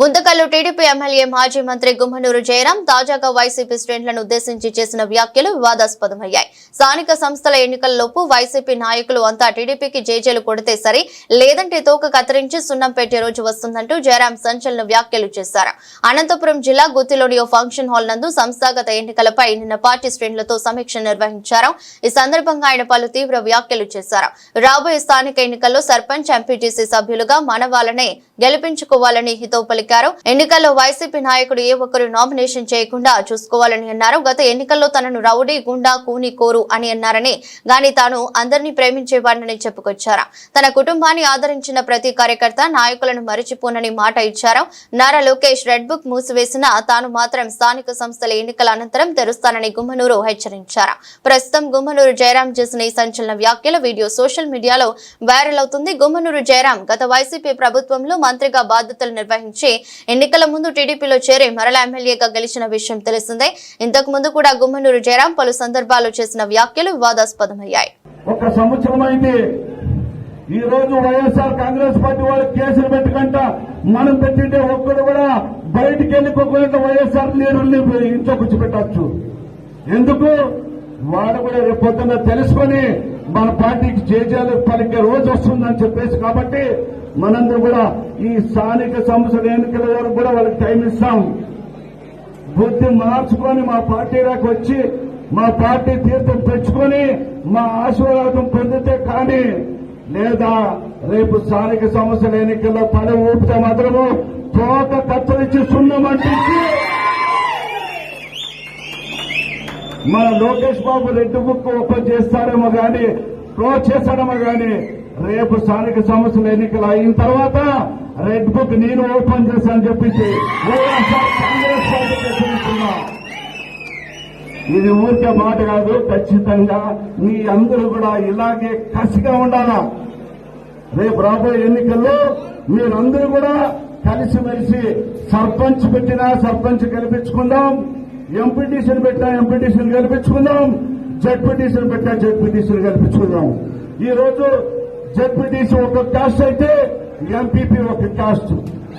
Guntakal TDP MLA మాజీ మంత్రి గుమ్మనూరు జయరాం తాజాగా వైసీపీ శ్రేణులను ఉద్దేశించి చేసిన వ్యాఖ్యలు వివాదాస్పదమయ్యాయి. స్థానిక సంస్థల ఎన్నికల్లోపు వైసీపీ నాయకులు అంతా టీడీపీకి జేజేలు కొడితే సరి లేదంటే తోక కత్తిరించి సున్నం పెట్టే రోజు వస్తుందంటూ జయరాం సంచలన వ్యాఖ్యలు చేశారు. అనంతపురం జిల్లా గుత్తిలోని ఓ ఫంక్షన్ హాల్ నందు సంస్థాగత ఎన్నికలపై నిన్న పార్టీ శ్రేణులతో సమీక్ష నిర్వహించారు. ఈ సందర్భంగా ఆయన పలు తీవ్ర వ్యాఖ్యలు చేశారు. రాబోయే స్థానిక ఎన్నికల్లో సర్పంచ్ ఎంపీటీసీ సభ్యులుగా మన గెలిపించుకోవాలని హితోపలి పలికారు ఎన్నికల్లో వైసీపీ నాయకుడు ఏ ఒక్కరు నామినేషన్ చేయకుండా చూసుకోవాలని అన్నారు. గత ఎన్నికల్లో తనను రౌడీ గుండా కూని కోరు అని అన్నారని గాని తాను అందరినీ ప్రేమించేవాడినని చెప్పుకొచ్చారు. తన కుటుంబాన్ని ఆదరించిన ప్రతి కార్యకర్త నాయకులను మరిచిపోనని మాట ఇచ్చారు. నారా లోకేష్ రెడ్ బుక్ మూసివేసిన తాను మాత్రం స్థానిక సంస్థల ఎన్నికల అనంతరం తెరుస్తానని గుమ్మనూరు హెచ్చరించారు. ప్రస్తుతం గుమ్మనూరు జయరాం చేసిన ఈ సంచలన వ్యాఖ్యల వీడియో సోషల్ మీడియాలో వైరల్ అవుతుంది. గుమ్మనూరు జయరాం గత వైసీపీ ప్రభుత్వంలో మంత్రిగా బాధ్యతలు నిర్వహించి ఎన్నికల ముందు టీడీపీలో చేరి మరల ఎమ్మెల్యేగా గెలిచిన విషయం తెలిసిందే. ఇంతకు ముందు కూడా గుమ్మనూరు జయరాం పలు సందర్భాల్లో చేసిన వ్యాఖ్యలు వివాదాస్పదమయ్యాయి ఒక సంవత్సరం ఈ రోజు వైఎస్ఆర్ కాంగ్రెస్ పార్టీ వాళ్ళు కేసులు పెట్టుకుంటా మనం పెట్టింటే ఒక్కడు కూడా బయటికి వెళ్ళిపోకుండా వైఎస్ఆర్ లీడర్ని ఇంట్లో కూర్చోబెట్టచ్చు. ఎందుకు? వాడు కూడా రేపు పొద్దున్న తెలుసుకొని మన పార్టీకి చేజాలు పలికే రోజు వస్తుందని చెప్పేసి కాబట్టి మనందరూ కూడా ఈ స్థానిక సంస్థల ఎన్నికల వరకు కూడా వాళ్ళకి టైం ఇస్తాం. బుద్ధి మార్చుకొని మా పార్టీలోకి వచ్చి మా పార్టీ తీర్థం తెచ్చుకొని మా ఆశీర్వాదం పొందితే కానీ లేదా రేపు స్థానిక సంస్థల ఎన్నికల్లో పని ఊపితే మాత్రము తోక కత్తరించి సున్నమంటించి మన లోకేష్ బాబు రెడ్డి బుక్ ఓపెన్ చేయడము గాని క్లోజ్ చేసడము గాని రేపు స్థానిక సంస్థల ఎన్నికలు అయిన తర్వాత రెడ్ బుక్ నేను ఓపెన్ చేశాను చెప్పించి కాంగ్రెస్ ఇది ఊరికే మాట కాదు ఖచ్చితంగా మీ అందరూ కూడా ఇలాగే కసిగా ఉండాలా? రేపు రాబోయే ఎన్నికల్లో మీరందరూ కూడా కలిసిమెలిసి సర్పంచ్ పెట్టినా సర్పంచ్ గెలిపించుకుందాం ఎంపీటీసీని పెట్టినా ఎంపీటీసీని గెలిపించుకుందాం జడ్పీటీసీని పెట్టా జడ్పీటీసీని గెలిపించుకుందాం ఈ రోజు జడ్పీటీసీ ఒక కాస్ట్ అయితే ఎంపీపీ ఒక కాస్ట్